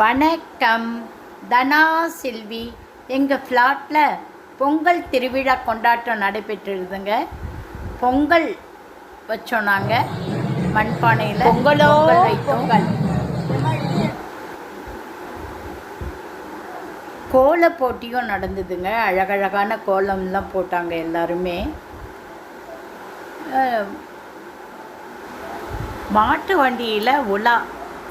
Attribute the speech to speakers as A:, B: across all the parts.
A: வணக்கம். தனா செல்வி எங்கள் ஃப்ளாட்டில் பொங்கல் திருவிழா கொண்டாட்டம் நடைபெற்றிருதுங்க. பொங்கல் வச்சோம் நாங்கள் மண்பானையில்.
B: பொங்கலோ?
A: வைத்தோம். கோல போட்டியும் நடந்ததுங்க. அழகழகான கோலம்லாம் போட்டாங்க எல்லாருமே. மாட்டு வண்டியில் உலா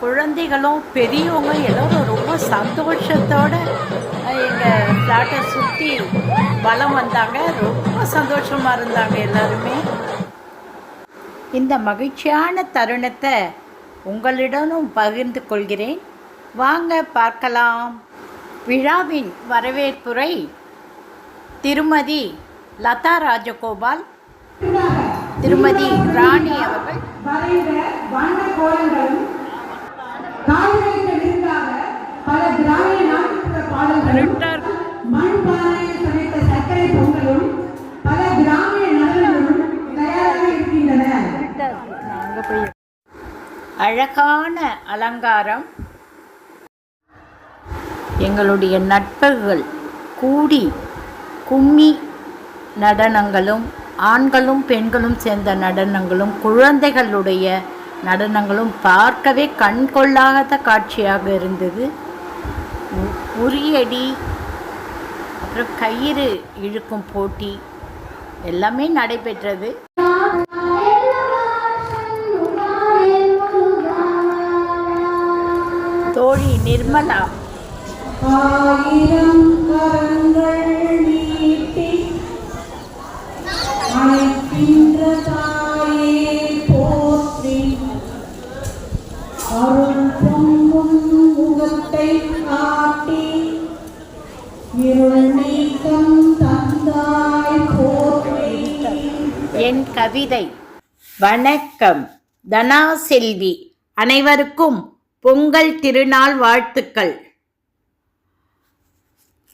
A: குழந்தைகளும் பெரியவங்க எல்லோரும் ரொம்ப சந்தோஷத்தோட எங்கள் ஃப்ளாட்டை சுற்றி வலம் வந்தாங்க. ரொம்ப சந்தோஷமாக இருந்தாங்க எல்லாருமே. இந்த மகிழ்ச்சியான தருணத்தை உங்களிடமும் பகிர்ந்து கொள்கிறேன். வாங்க பார்க்கலாம். விழாவின் வரவேற்புரை திருமதி லதா ராஜகோபால் திருமதி ராணி அவர்கள்.
C: கால்நடைக்கு விருந்தாக பல கிராமிய நாட்டுப்புற பாடல்களும் மண்பானையில் சமைத்த சர்க்கரை பொங்கலும் பல கிராமிய நடனங்களும் தயாராக இருக்கின்றன.
A: அங்கே போய் அழகான அலங்காரம். எங்களுடைய நட்புகள் கூடி கும்மி நடனங்களும் ஆண்களும் பெண்களும் சேர்ந்த நடனங்களும் குழந்தைகளுடைய நடனங்களும் பார்க்கவே கண்கொள்ளாத காட்சியாக இருந்தது. உ- உரியடி அப்புறம் கயிறு இழுக்கும் போட்டி எல்லாமே நடைபெற்றது. தோழி நிர்மலா.
C: ஆயிரம் கரங்கள் நீட்டி அழைக்கின்ற அருள் பொங்கும் முகத்தை காட்டி இருள் நீக்கம் தந்தாய் போற்றி.
A: என் கவிதை. வணக்கம். தனா செல்வி அனைவருக்கும் பொங்கல் திருநாள் வாழ்த்துக்கள்.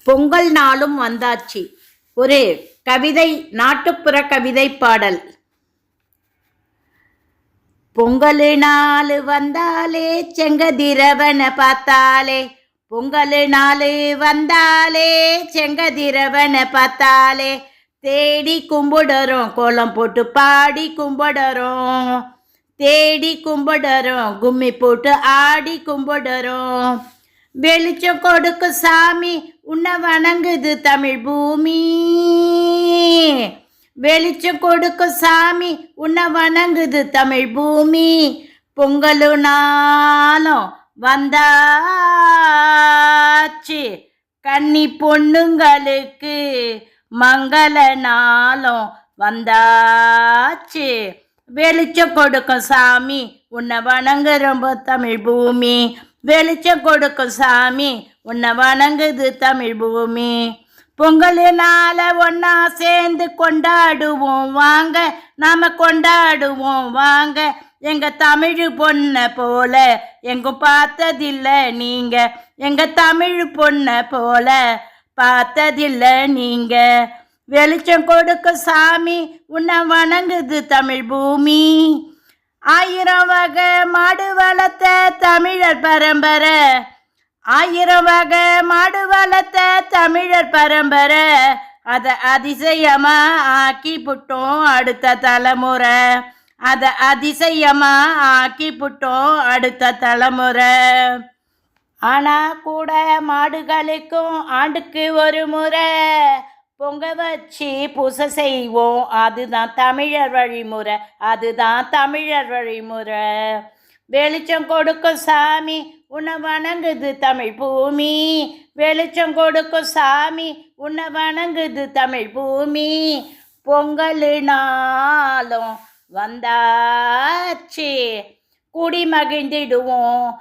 A: பொங்கல் நாளும் வந்தாச்சு. ஒரு கவிதை நாட்டுப்புற கவிதை பாடல். பொங்கல் நாள் வந்தாலே செங்கதிரவன பார்த்தாலே பொங்கல் நாள் வந்தாலே செங்கதிரவன பார்த்தாலே தேடி கும்பிடுறோம் கோலம் போட்டு பாடி கும்பிடுறோம். தேடி கும்பிடுறோம் கும்மி போட்டு ஆடி கும்பிடுறோம். வெளிச்சம் கொடுக்கு சாமி உன்னை வணங்குது தமிழ் பூமி. வெளிச்சம் கொடுக்கும் சாமி உன்னை வணங்குது தமிழ் பூமி. பொங்கலுனாலும் வந்தாச்சு. கன்னி பொண்ணுங்களுக்கு மங்கள நாளும் வந்தாச்சு. வெளிச்சம் கொடுக்கும் சாமி உன்னை வணங்குறோம் தமிழ் பூமி. வெளிச்சம் கொடுக்கும் சாமி உன்னை வணங்குது தமிழ் பூமி. பொங்கலினால ஒன்னா சேர்ந்து கொண்டாடுவோம். வாங்க நாம கொண்டாடுவோம். வாங்க எங்க தமிழ் பொண்ணை போல. எங்கும் பார்த்ததில்ல நீங்க எங்க தமிழ் பொண்ணை போல. பார்த்ததில்ல நீங்க. வெளிச்சம் கொடுக்க சாமி உன்னை வணங்குது தமிழ் பூமி. ஆயிரம் வகை மாடு வளர்த்த தமிழர் பரம்பரை. ஆயிரம் வகை மாடு வளர்த்த தமிழர் பரம்பரை. அதை அதிசயமா ஆக்கி புட்டோம் அடுத்த தலைமுறை. அதை அதிசயமா ஆக்கி புட்டோம் அடுத்த தலைமுறை. ஆனா கூட மாடுகளுக்கும் ஆண்டுக்கு ஒரு முறை. பொங்க வச்சு பூசை செய்வோம். அதுதான் தமிழர் வழிமுறை. அதுதான் தமிழர் வழிமுறை. வெளிச்சம் கொடுக்கும் சாமி உன்னை வணங்குது தமிழ் பூமி. வெளிச்சம் கொடுக்கும் சாமி உன்னை வணங்குது தமிழ் பூமி. பொங்கல் வந்தாச்சு. கூடி மகிழ்ந்திடுவோம்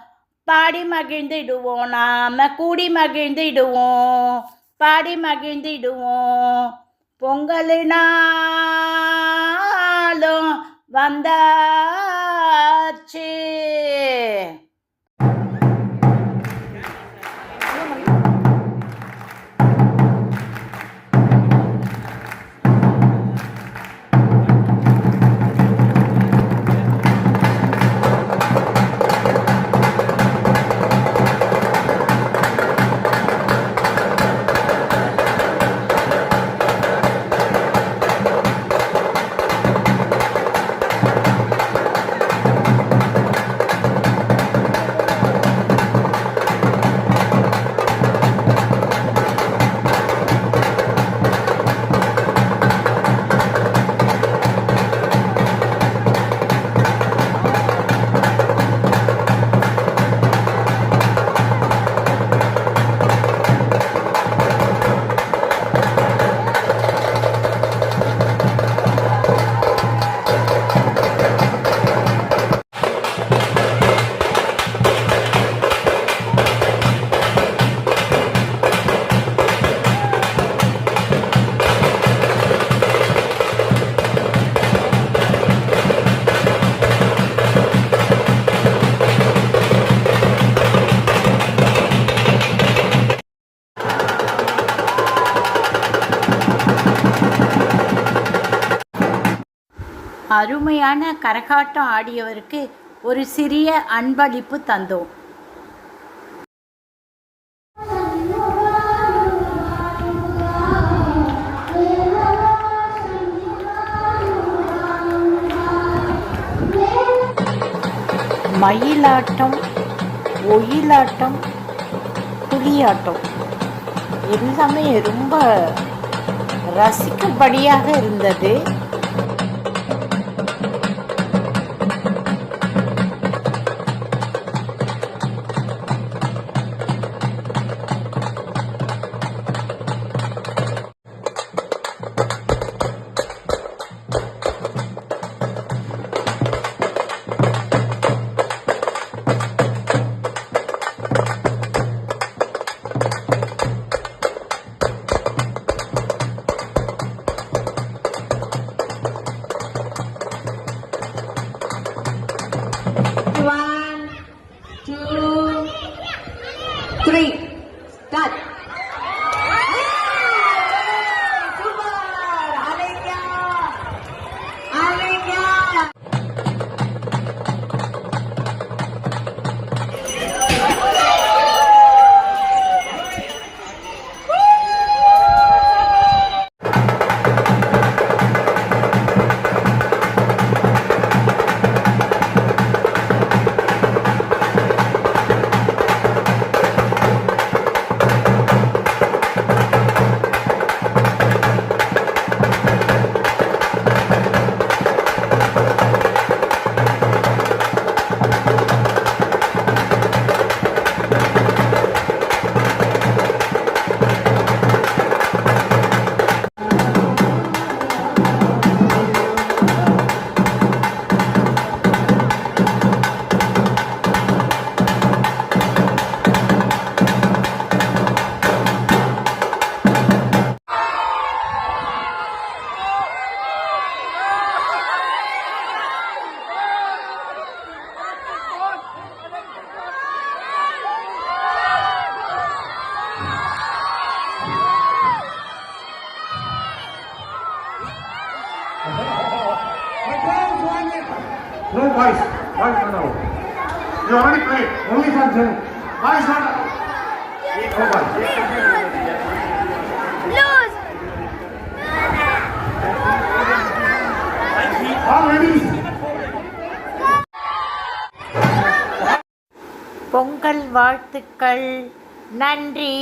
A: பாடி மகிழ்ந்திடுவோம் நாம கூடி மகிழ்ந்திடுவோம் பாடி மகிழ்ந்திடுவோம். பொங்கல் வந்தாச்சு. அருமையான கரகாட்டம் ஆடியவருக்கு ஒரு சிறிய அன்பளிப்பு தந்தோம். மயிலாட்டம் ஒயிலாட்டம் புலியாட்டம் எல்லாமே ரொம்ப ரசிக்கும்படியாக இருந்தது.
B: You already played. Only for Jen. Voice not out. No voice. All ready.
A: Pongal வாழ்த்துக்கள் நன்றி